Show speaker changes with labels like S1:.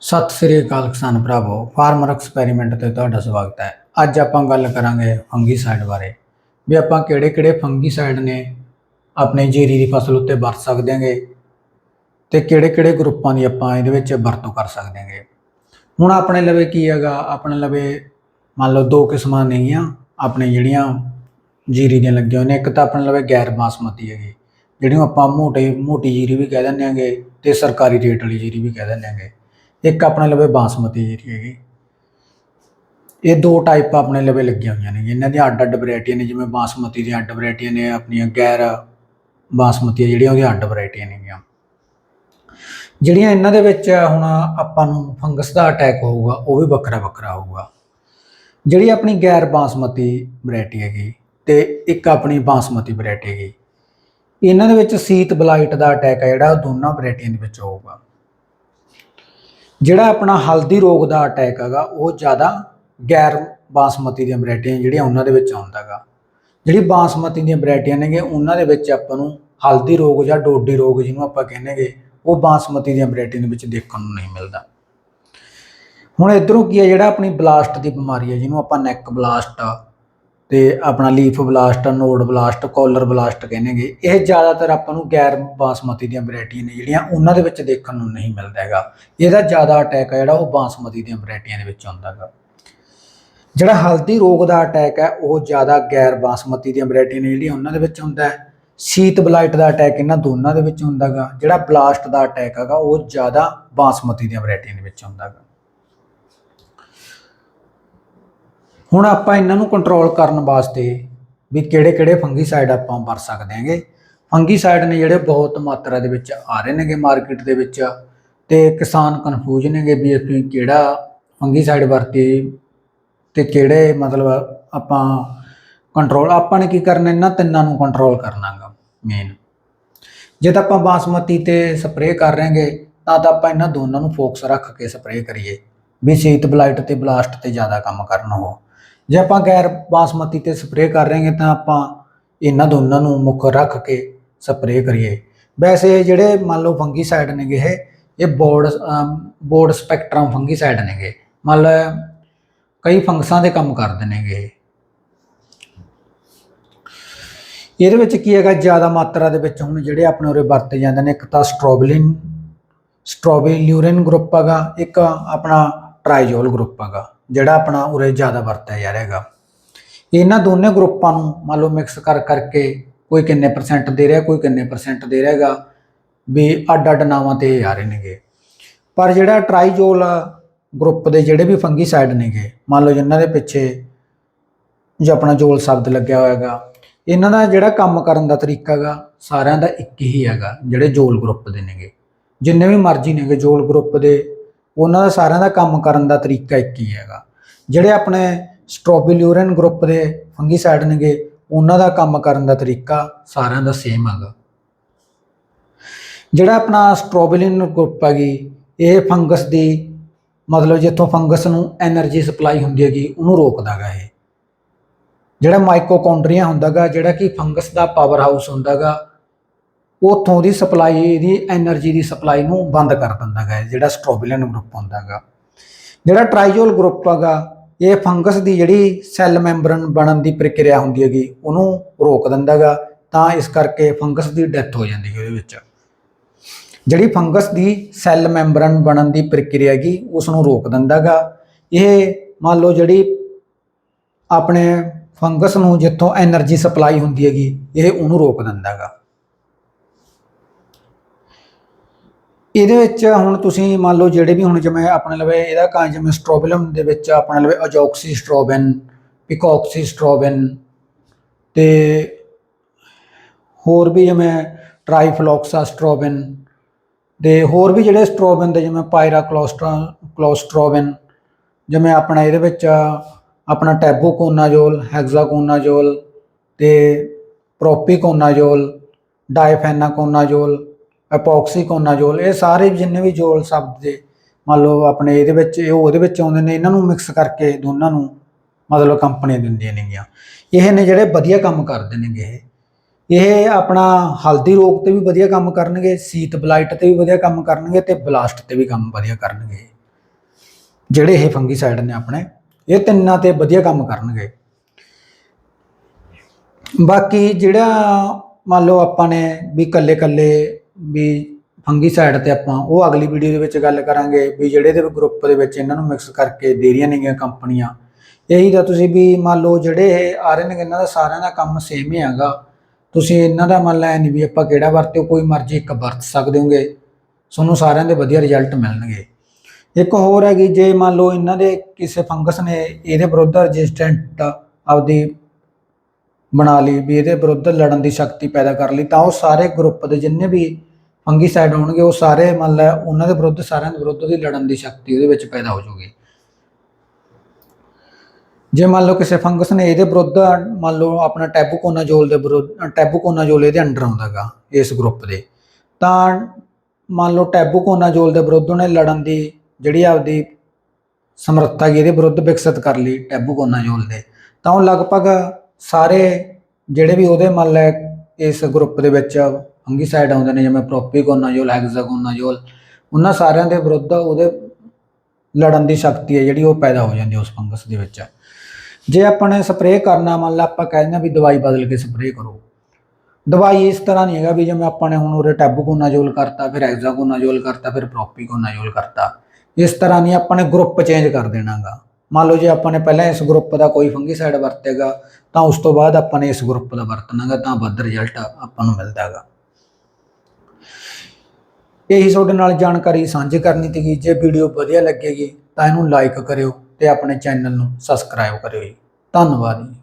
S1: ਸਤਿ ਸ੍ਰੀ ਅਕਾਲ ਕਿਸਾਨ ਭਰਾਵੋ, farmer experiment ਤੇ ਤੁਹਾਡਾ ਸਵਾਗਤ ਹੈ। ਅੱਜ ਆਪਾਂ ਗੱਲ ਕਰਾਂਗੇ ਫੰਗੀਸਾਈਡ ਬਾਰੇ। ਵੀ ਆਪਾਂ ਕਿਹੜੇ-ਕਿਹੜੇ ਫੰਗੀਸਾਈਡ ਨੇ, ਆਪਣੇ ਜੀਰੀ ਦੀ ਫਸਲ ਉੱਤੇ ਵਰਤ ਸਕਦੇ ਹਾਂਗੇ ਤੇ ਕਿਹੜੇ-ਕਿਹੜੇ ਗਰੁੱਪਾਂ ਦੀ ਆਪਾਂ ਇਹਦੇ ਵਿੱਚ ਵਰਤੋਂ ਕਰ ਸਕਦੇ ਹਾਂਗੇ। ਹੁਣ ਆਪਣੇ ਲਵੇ ਕੀ ਹੈਗਾ, ਆਪਣੇ ਲਵੇ ਮੰਨ ਲਓ ਦੋ ਕਿਸਮਾਂ ਨੇਗੀਆਂ, ਆਪਣੇ ਜਿਹੜੀਆਂ ਜੀਰੀ ਦੀਆਂ ਲੱਗੀਆਂ ਹੋਈਆਂ ਨੇ, ਇੱਕ ਤਾਂ ਆਪਣੇ ਲਵੇ ਗੈਰ ਬਾਸਮਤੀ ਹੈਗੀ, ਜਿਹੜੀਆਂ ਆਪਾਂ ਮੋਟੇ, ਮੋਟੀ ਜੀਰੀ ਵੀ ਕਹਿ ਦਿੰਦੇ ਹਾਂਗੇ ਤੇ ਸਰਕਾਰੀ ਰੇਟ ਵਾਲੀ ਜੀਰੀ ਵੀ ਕਹਿ ਦਿੰਦੇ ਹਾਂਗੇ। ਇੱਕ ਆਪਣੇ ਲਵੇ ਬਾਸਮਤੀ ਜਿਹੜੀ ਹੈਗੀ ਇਹ ਦੋ ਟਾਈਪ ਆਪਣੇ ਲਵੇ ਲੱਗੀਆਂ ਹੋਈਆਂ ਨੇ ਇਹਨਾਂ ਦੀਆਂ ਅੱਡ ਅੱਡ ਵੈਰਾਈਟੀਆਂ ਨੇ, ਜਿਵੇਂ ਬਾਸਮਤੀ ਦੀਆਂ ਅੱਡ ਵੈਰਾਈਟੀਆਂ ਨੇ, ਆਪਣੀਆਂ ਗੈਰ ਬਾਸਮਤੀ ਜਿਹੜੀਆਂ ਉਹਦੀਆਂ ਅੱਡ ਵੈਰਾਈਟੀਆਂ ਨੇਗੀਆਂ ਜਿਹੜੀਆਂ ਇਹਨਾਂ ਦੇ ਵਿੱਚ ਹੁਣ ਆਪਾਂ ਨੂੰ ਫੰਗਸ ਦਾ ਅਟੈਕ ਹੋਊਗਾ, ਉਹ ਵੀ ਵੱਖਰਾ ਵੱਖਰਾ ਹੋਊਗਾ। ਜਿਹੜੀ ਆਪਣੀ ਗੈਰ ਬਾਸਮਤੀ ਵੈਰਾਈਟੀ ਹੈਗੀ ਤੇ ਇੱਕ ਆਪਣੀ ਬਾਸਮਤੀ ਵੈਰਾਈਟੀ ਹੈਗੀ। ਇਹਨਾਂ ਦੇ ਵਿੱਚ ਸੀਤ ਬਲਾਈਟ ਦਾ ਅਟੈਕ ਹੈ ਜਿਹੜਾ ਦੋਨਾਂ ਵੈਰਾਈਟੀਆਂ ਦੇ ਵਿੱਚ ਹੋਊਗਾ। ਜਿਹੜਾ ਆਪਣਾ ਹਲਦੀ ਰੋਗ ਦਾ ਅਟੈਕ ਹੈਗਾ, ਉਹ ਜ਼ਿਆਦਾ ਗੈਰ ਬਾਸਮਤੀ ਦੀਆਂ ਵੈਰਾਈਟੀਆਂ ਜਿਹੜੀਆਂ ਉਹਨਾਂ ਦੇ ਵਿੱਚ ਆਉਂਦਾ ਗਾ ਜਿਹੜੀ ਬਾਸਮਤੀ ਦੀਆਂ ਵੈਰਾਈਟੀਆਂ ਨੇਗੇ ਉਹਨਾਂ ਦੇ ਵਿੱਚ ਆਪਾਂ ਨੂੰ ਹਲਦੀ ਰੋਗ ਜਾਂ ਡੋਡੀ ਰੋਗ ਜਿਹਨੂੰ ਆਪਾਂ ਕਹਿੰਦੇਗੇ ਉਹ ਬਾਸਮਤੀ ਦੀਆਂ ਵੈਰਾਈਟੀਆਂ ਦੇ ਵਿੱਚ ਦੇਖਣ ਨੂੰ ਨਹੀਂ ਮਿਲਦਾ। ਹੁਣ ਇਧਰੋਂ ਕੀ ਹੈ, ਜਿਹੜਾ ਆਪਣੀ ਬਲਾਸਟ ਦੀ ਬਿਮਾਰੀ ਹੈ, ਜਿਹਨੂੰ ਆਪਾਂ ਨੈਕ ਬਲਾਸਟ ਤੇ ਆਪਣਾ leaf blast node blast collar blast ਕਹਿੰਦੇਗੇ ਇਹ ਜ਼ਿਆਦਾਤਰ ਆਪਾਂ ਨੂੰ ਗੈਰ ਬਾਸਮਤੀ ਦੀਆਂ ਵੈਰਾਈਟੀਆਂ ਨੇ ਜਿਹੜੀਆਂ ਉਹਨਾਂ ਦੇ ਵਿੱਚ ਦੇਖਣ ਨੂੰ ਨਹੀਂ ਮਿਲਦਾ ਹੈਗਾ। ਇਹਦਾ ਜ਼ਿਆਦਾ ਅਟੈਕ ਹੈ ਜਿਹੜਾ ਉਹ ਬਾਸਮਤੀ ਦੀਆਂ ਵੈਰਾਈਟੀਆਂ ਦੇ ਵਿੱਚ ਆਉਂਦਾ ਹੈਗਾ। ਜਿਹੜਾ ਹਲਦੀ ਰੋਗ ਦਾ ਅਟੈਕ ਹੈ ਉਹ ਜ਼ਿਆਦਾ ਗੈਰ ਬਾਸਮਤੀ ਦੀਆਂ ਵੈਰਾਈਟੀਆਂ ਨੇ ਜਿਹੜੀਆਂ ਉਹਨਾਂ ਦੇ ਵਿੱਚ ਹੁੰਦਾ ਹੈ। ਸੀਤ ਬਲਾਈਟ ਦਾ ਅਟੈਕ ਇਹਨਾਂ ਦੋਨਾਂ ਦੇ ਵਿੱਚ ਹੁੰਦਾ ਹੈਗਾ। ਜਿਹੜਾ ਬਲਾਸਟ ਦਾ ਅਟੈਕ ਹੈਗਾ, ਉਹ ਜ਼ਿਆਦਾ ਬਾਸਮਤੀ ਦੀਆਂ ਵੈਰਾਈਟੀਆਂ ਦੇ ਵਿੱਚ ਹੁੰਦਾ ਹੈਗਾ ਹੁਣ ਆਪਾਂ ਇਹਨਾਂ ਨੂੰ ਕੰਟਰੋਲ ਕਰਨ ਵਾਸਤੇ ਵੀ ਕਿਹੜੇ-ਕਿਹੜੇ ਫੰਗੀਸਾਈਡ ਆਪਾਂ ਵਰਤ ਸਕਦੇ ਹਾਂਗੇ। ਫੰਗੀਸਾਈਡ ਨੇ ਜਿਹੜੇ ਬਹੁਤ ਮਾਤਰਾ ਦੇ ਵਿੱਚ ਆ ਰਹੇ ਨੇਗੇ ਮਾਰਕੀਟ ਦੇ ਵਿੱਚ ਤੇ ਕਿਸਾਨ ਕਨਫਿਊਜ਼ ਨੇਗੇ ਵੀ ਅਸੀਂ ਕਿਹੜਾ ਫੰਗੀਸਾਈਡ ਵਰਤੀਏ ਤੇ ਕਿਹੜੇ ਮਤਲਬ ਆਪਾਂ ਕੰਟਰੋਲ ਆਪਾਂ ਨੇ ਕੀ ਕਰਨਾ ਇਹਨਾਂ ਤਿੰਨਾਂ ਨੂੰ ਕੰਟਰੋਲ ਕਰਨਾਗਾ ਮੇਨ ਜੇ ਤਾਂ ਆਪਾਂ ਬਾਸਮਤੀ ਤੇ ਸਪਰੇਅ ਕਰ ਰਹੇਗੇ ਤਾਂ ਤਾਂ ਆਪਾਂ ਇਹਨਾਂ ਦੋਨਾਂ ਨੂੰ ਫੋਕਸ ਰੱਖ ਕੇ ਸਪਰੇਅ ਕਰੀਏ। ਵੀ ਸੀਤ ਬਲਾਈਟ ਤੇ ਬਲਾਸਟ ਤੇ ਜ਼ਿਆਦਾ ਕੰਮ ਕਰਨ ਉਹ। ਜੇ ਆਪਾਂ ਗੈਰ ਬਾਸਮਤੀ ਤੇ ਸਪਰੇਅ ਕਰ ਰਹੇਗੇ ਤਾਂ ਆਪਾਂ ਇਹਨਾਂ ਦੋਨਾਂ ਨੂੰ ਮੁੱਖ ਰੱਖ ਕੇ ਸਪਰੇਅ ਕਰੀਏ। ਵੈਸੇ ਜਿਹੜੇ ਮੰਨ ਲਓ ਫੰਗੀਸਾਈਡ ਨੇਗੇ ਇਹ ਇਹ ਬੋਰਡ ਬੋਰਡ ਸਪੈਕਟਰਮ ਫੰਗੀਸਾਈਡ ਨੇਗੇ। ਮੰਨ ਲਓ, ਕਈ ਫੰਗਸਾਂ ਦੇ ਕੰਮ ਕਰਦੇ ਨੇਗੇ ਇਹਦੇ ਵਿੱਚ ਕੀ ਹੈਗਾ, ਜ਼ਿਆਦਾ ਮਾਤਰਾ ਦੇ ਵਿੱਚ ਹੁਣ ਜਿਹੜੇ ਆਪਣੇ ਉਰੇ ਵਰਤੇ ਜਾਂਦੇ ਨੇ, ਇੱਕ ਤਾਂ ਸਟ੍ਰੋਬਲਿਨ, ਸਟ੍ਰੋਬਿਲਿਊਰਿਨ ਗਰੁੱਪ ਹੈਗਾ, ਇੱਕ ਆਪਣਾ ਟ੍ਰਾਈਜੋਲ ਗਰੁੱਪ ਹੈਗਾ, ਜਿਹੜਾ ਆਪਣਾ ਉਰੇ ਜ਼ਿਆਦਾ ਵਰਤਿਆ ਜਾ ਰਿਹਾ ਹੈਗਾ। ਇਹਨਾਂ ਦੋਨੇ ਗਰੁੱਪਾਂ ਨੂੰ ਮੰਨ ਲਓ ਮਿਕਸ ਕਰ ਕਰਕੇ ਕੋਈ ਕਿੰਨੇ ਪਰਸੈਂਟ ਦੇ ਰਿਹਾ, ਕੋਈ ਕਿੰਨੇ ਪਰਸੈਂਟ ਦੇ ਰਿਹਾ ਹੈਗਾ, ਵੀ ਅੱਡ ਅੱਡ ਨਾਵਾਂ ਤੇ ਆ ਰਹੇ ਨੇਗੇ। ਪਰ ਜਿਹੜਾ ਟ੍ਰਾਈਜੋਲ ਗਰੁੱਪ ਦੇ ਜਿਹੜੇ ਵੀ ਫੰਗੀਸਾਈਡ ਨੇਗੇ, ਮੰਨ ਲਓ ਜਿਨ੍ਹਾਂ ਦੇ ਪਿੱਛੇ ਜੋ ਆਪਣਾ ਜੋਲ ਸ਼ਬਦ ਲੱਗਿਆ ਹੋਇਆ ਹੈਗਾ, ਇਹਨਾਂ ਦਾ ਜਿਹੜਾ ਕੰਮ ਕਰਨ ਦਾ ਤਰੀਕਾ ਹੈਗਾ, ਸਾਰਿਆਂ ਦਾ ਇੱਕ ਹੀ ਹੈਗਾ, ਜਿਹੜੇ ਜੋਲ ਗਰੁੱਪ ਦੇ ਨੇਗੇ। ਜਿੰਨੇ ਵੀ ਮਰਜ਼ੀ ਨੇਗੇ ਜੋਲ ਗਰੁੱਪ ਦੇ ਉਹਨਾਂ ਦਾ ਸਾਰਿਆਂ ਦਾ ਕੰਮ ਕਰਨ ਦਾ ਤਰੀਕਾ ਇੱਕ ਹੀ ਹੈਗਾ। ਜਿਹੜੇ ਆਪਣੇ ਸਟ੍ਰੋਬਿਲੂਰਨ ਗਰੁੱਪ ਦੇ ਫੰਗੀ ਸਾਈਡ ਨੇਗੇ, ਉਹਨਾਂ ਦਾ ਕੰਮ ਕਰਨ ਦਾ ਤਰੀਕਾ ਸਾਰਿਆਂ ਦਾ ਸੇਮ ਹੈਗਾ। ਜਿਹੜਾ ਆਪਣਾ ਸਟ੍ਰੋਬਿਲਿਨ ਗਰੁੱਪ ਹੈਗੀ, ਇਹ ਫੰਗਸ ਦੀ ਮਤਲਬ ਜਿੱਥੋਂ ਫੰਗਸ ਨੂੰ એનર્ਜੀ ਸਪਲਾਈ ਹੁੰਦੀ ਹੈਗੀ, ਉਹਨੂੰ ਰੋਕਦਾਗਾ ਇਹ। ਜਿਹੜਾ ਮਾਈਕੋਕੌਂਡਰੀਆ ਹੁੰਦਾਗਾ, ਜਿਹੜਾ ਕਿ ਫੰਗਸ ਦਾ ਪਾਵਰ ਹਾਊਸ ਹੁੰਦਾਗਾ ਉੱਥੋਂ ਦੀ ਸਪਲਾਈ ਦੀ એનર્ਜੀ ਦੀ ਸਪਲਾਈ ਨੂੰ ਬੰਦ ਕਰ ਦਿੰਦਾ ਹੈ ਜਿਹੜਾ ਸਟ੍ਰੋਬਿਲਨ ਗਰੁੱਪ ਹੁੰਦਾ ਹੈਗਾ ਜਿਹੜਾ ਟ੍ਰਾਈਜੋਲ ਗਰੁੱਪ ਹੈਗਾ, ਇਹ ਫੰਗਸ ਦੀ ਜਿਹੜੀ ਸੈੱਲ ਮੈਂਬਰਨ ਬਣਨ ਦੀ ਪ੍ਰਕਿਰਿਆ ਹੁੰਦੀ ਹੈਗੀ, ਉਹਨੂੰ ਰੋਕ ਦਿੰਦਾ ਹੈਗਾ ਤਾਂ ਇਸ ਕਰਕੇ ਫੰਗਸ ਦੀ ਡੈਥ ਹੋ ਜਾਂਦੀ ਹੈ ਉਹਦੇ ਵਿੱਚ। ਜਿਹੜੀ ਫੰਗਸ ਦੀ ਸੈੱਲ ਮੈਂਬਰਨ ਬਣਨ ਦੀ ਪ੍ਰਕਿਰਿਆ ਹੈਗੀ ਉਸ ਨੂੰ ਰੋਕ ਦਿੰਦਾ ਹੈਗਾ ਇਹ ਮੰਨ ਲਓ ਜਿਹੜੀ ਆਪਣੇ ਫੰਗਸ ਨੂੰ ਜਿੱਥੋਂ એનર્ਜੀ ਸਪਲਾਈ ਹੁੰਦੀ ਹੈਗੀ, ਇਹ ਉਹਨੂੰ ਰੋਕ ਦਿੰਦਾ ਹੈਗਾ ਇਹਦੇ ਵਿੱਚ ਹੁਣ ਤੁਸੀਂ ਮੰਨ ਲਓ ਜਿਹੜੇ ਵੀ ਹੁਣ ਜਿਵੇਂ ਆਪਣੇ ਲਵੇ ਇਹਦਾ ਕਾਂ ਜਿਵੇਂ ਸਟ੍ਰੋਬਿਲਮ ਦੇ ਵਿੱਚ ਆਪਣੇ ਲਵੇ ਅਜੋਕਸੀ ਸਟ੍ਰੋਬਨ ਪਿਕੋਕਸੀ ਸਟ੍ਰੋਬਨ ਤੇ ਹੋਰ ਵੀ ਜਿਵੇਂ ਟ੍ਰਾਈਫਲੋਕਸਾ ਸਟ੍ਰੋਬਨ ਤੇ ਹੋਰ ਵੀ ਜਿਹੜੇ ਸਟ੍ਰੋਬਨ ਦੇ ਜਿਵੇਂ ਪਾਇਰਾ ਕਲੋਸਟ੍ਰੋਬਨ ਜਿਵੇਂ ਆਪਣਾ ਇਹਦੇ ਵਿੱਚ ਆਪਣਾ ਟੈਬੂਕੋਨਾਜੋਲ ਹੈਗਜ਼ਾਕੋਨਾਜੋਲ ਤੇ ਪ੍ਰੋਪੀਕੋਨਾਜੋਲ ਡਾਈਫੈਨਾਕੋਨਾਜੋਲ ਐਪੋਕਸੀਕੋਨਾਜੋਲ ਇਹ ਸਾਰੇ ਜਿੰਨੇ ਵੀ ਜੋਲ ਸ਼ਬਦ ਦੇ, ਮੰਨ ਲਓ ਆਪਣੇ ਇਹਦੇ ਵਿੱਚ, ਇਹ ਉਹਦੇ ਵਿੱਚ ਆਉਂਦੇ ਨੇ, ਇਹਨਾਂ ਨੂੰ ਮਿਕਸ ਕਰਕੇ ਦੋਨਾਂ ਨੂੰ ਮਤਲਬ ਕੰਪਨੀਆਂ ਦਿੰਦੀਆਂ ਨੇਗੀਆਂ। ਇਹ ਨੇ ਜਿਹੜੇ ਵਧੀਆ ਕੰਮ ਕਰਦੇ ਨੇਗੇ ਇਹ। ਇਹ ਆਪਣਾ ਹਲਦੀ ਰੋਗ ਤੇ ਵੀ ਵਧੀਆ ਕੰਮ ਕਰਨਗੇ, ਸੀਤ ਬਲਾਈਟ ਤੇ ਵੀ ਵਧੀਆ ਕੰਮ ਕਰਨਗੇ ਤੇ ਬਲਾਸਟ ਤੇ ਵੀ ਕੰਮ ਵਧੀਆ ਕਰਨਗੇ ਜਿਹੜੇ ਇਹ ਫੰਗੀਸਾਈਡ ਨੇ ਆਪਣੇ, ਇਹ ਤਿੰਨਾਂ ਤੇ ਵਧੀਆ ਕੰਮ ਕਰਨਗੇ। ਬਾਕੀ ਜਿਹੜਾ ਮੰਨ ਲਓ ਆਪਾਂ ਨੇ ਵੀ ਕੱਲੇ ਕੱਲੇ ਵੀ ਫੰਗੀ ਸਾਈਡ ਤੇ ਆਪਾਂ ਉਹ ਅਗਲੀ ਵੀਡੀਓ ਦੇ ਵਿੱਚ ਗੱਲ ਕਰਾਂਗੇ ਵੀ ਜਿਹੜੇ ਦੇ ਗਰੁੱਪ ਦੇ ਵਿੱਚ ਇਹਨਾਂ ਨੂੰ ਮਿਕਸ ਕਰਕੇ ਦੇ ਰਹੀਆਂ ਨੇਗੀਆਂ ਕੰਪਨੀਆਂ। ਇਹੀ ਤਾਂ ਤੁਸੀਂ ਵੀ ਮੰਨ ਲਓ ਜਿਹੜੇ ਇਹ ਆ ਰਹੇ ਨੇ ਇਹਨਾਂ ਦਾ ਸਾਰਿਆਂ ਦਾ ਕੰਮ ਸੇਮ ਹੀ ਹੈਗਾ। ਤੁਸੀਂ ਇਹਨਾਂ ਦਾ ਮੰਨ ਲੈ ਨਹੀਂ ਵੀ ਆਪਾਂ ਕਿਹੜਾ ਵਰਤਿਓ, ਕੋਈ ਮਰਜ਼ੀ ਇੱਕ ਵਰਤ ਸਕਦੇ ਹੋਗੇ। ਤੁਹਾਨੂੰ ਸਾਰਿਆਂ ਦੇ ਵਧੀਆ ਰਿਜ਼ਲਟ ਮਿਲਣਗੇ। ਇੱਕ ਹੋਰ ਹੈਗੀ, ਜੇ ਮੰਨ ਲਓ ਇਹਨਾਂ ਦੇ ਕਿਸੇ ਫੰਗਸ ਨੇ ਇਹਦੇ ਵਿਰੁੱਧ ਰੈਜ਼ਿਸਟੈਂਟ ਆਪਦੀ ਬਣਾ ਲਈ, ਵੀ ਇਹਦੇ ਵਿਰੁੱਧ ਲੜਨ ਦੀ ਸ਼ਕਤੀ ਪੈਦਾ ਕਰ ਲਈ, ਤਾਂ ਉਹ ਸਾਰੇ ਗਰੁੱਪ ਦੇ ਜਿੰਨੇ ਵੀ ਫੰਗੀ ਸਾਈਡ ਹੋਣਗੇ ਉਹ ਸਾਰੇ ਮੰਨ ਲੈ ਉਹਨਾਂ ਦੇ ਵਿਰੁੱਧ, ਸਾਰਿਆਂ ਦੇ ਵਿਰੁੱਧ ਦੀ ਲੜਨ ਦੀ ਸ਼ਕਤੀ ਉਹਦੇ ਵਿੱਚ ਪੈਦਾ ਹੋ ਜਾਊਗੀ। ਜੇ ਮੰਨ ਲਓ ਕਿਸੇ ਫੰਗਸ ਨੇ ਇਹਦੇ ਵਿਰੁੱਧ, ਮੰਨ ਲਓ ਆਪਣਾ ਟੈਬੂਕੋਨਾਜ਼ੋਲ ਦੇ ਵਿਰੁੱਧ, ਟੈਬੂਕੋਨਾਜ਼ੋਲ ਇਹਦੇ ਅੰਡਰ ਆਉਂਦਾਗਾ ਇਸ ਗਰੁੱਪ ਦੇ, ਤਾਂ ਮੰਨ ਲਓ ਟੈਬੂਕੋਨਾਜ਼ੋਲ ਦੇ ਵਿਰੁੱਧ ਉਹਨੇ ਲੜਨ ਦੀ ਜਿਹੜੀ ਆਪਦੀ ਸਮਰੱਥਾ ਹੈਗੀ, ਇਹਦੇ ਵਿਰੁੱਧ ਵਿਕਸਿਤ ਕਰ ਲਈ ਟੈਬੂਕੋਨਾਜ਼ੋਲ ਦੇ ਤਾਂ ਉਹ ਲਗਭਗ ਸਾਰੇ ਜਿਹੜੇ ਵੀ ਉਹਦੇ ਮੰਨ ਲੈ ਇਸ ਗਰੁੱਪ ਦੇ ਵਿੱਚ ਫੰਗੀਸਾਈਡ ਆਉਂਦੇ ਨੇ, ਜਿਵੇਂ ਪ੍ਰੋਪੀਕੋਨਾਜ਼ੋਲ ਹੈਗਜ਼ਾਗੋਨਾਜ਼ੋਲ ਉਹਨਾਂ ਸਾਰਿਆਂ ਦੇ ਵਿਰੁੱਧ ਉਹਦੇ ਲੜਨ ਦੀ ਸ਼ਕਤੀ ਹੈ, ਜਿਹੜੀ ਉਹ ਪੈਦਾ ਹੋ ਜਾਂਦੀ ਹੈ ਉਸ ਫੰਗਸ ਦੇ ਵਿੱਚ। ਜੇ ਆਪਾਂ ਨੇ ਸਪਰੇਅ ਕਰਨਾ, ਮੰਨ ਲਾ ਆਪਾਂ ਕਹਿੰਦੇ ਆ ਵੀ ਦਵਾਈ ਬਦਲ ਕੇ ਸਪਰੇਅ ਕਰੋ। ਦਵਾਈ ਇਸ ਤਰ੍ਹਾਂ ਨਹੀਂ ਹੈਗਾ ਵੀ ਜਿਵੇਂ ਆਪਾਂ ਨੇ ਹੁਣ ਉਰੇ ਟੈਬੂਕੋਨਾਜ਼ੋਲ ਕਰਤਾ, ਫਿਰ ਹੈਗਜ਼ਾਗੋਨਾਜ਼ੋਲ ਕਰਤਾ, ਫਿਰ ਪ੍ਰੋਪੀਕੋਨਾਜ਼ੋਲ ਕਰਤਾ। ਇਸ ਤਰ੍ਹਾਂ ਨਹੀਂ ਆਪਾਂ ਨੇ ਗਰੁੱਪ ਚੇਂਜ ਕਰ ਦੇਣਾਗਾ। ਮੰਨ ਲਓ ਜੇ ਆਪਾਂ ਨੇ ਪਹਿਲਾਂ ਇਸ ਗਰੁੱਪ ਦਾ ਕੋਈ ਫੰਗੀਸਾਈਡ ਵਰਤੇਗਾ, ਤਾਂ ਉਸ ਤੋਂ ਬਾਅਦ ਆਪਾਂ ਨੇ ਇਸ ਗਰੁੱਪ ਦਾ ਵਰਤਣਾਗਾ, ਤਾਂ ਵੱਧ ਰਿਜ਼ਲਟ ਆਪਾਂ ਨੂੰ ਮਿਲਦਾ ਹੈਗਾ ਇਹੀ ਤੁਹਾਡੇ ਨਾਲ ਜਾਣਕਾਰੀ ਸਾਂਝੀ ਕਰਨੀ ਸੀਗੀ। ਜੇ ਵੀਡੀਓ ਵਧੀਆ ਲੱਗੇਗੀ, ਤਾਂ ਇਹਨੂੰ ਲਾਈਕ ਕਰਿਓ ਤੇ ਆਪਣੇ ਚੈਨਲ ਨੂੰ ਸਬਸਕ੍ਰਾਈਬ ਕਰਿਓ ਜੀ। ਧੰਨਵਾਦ ਜੀ।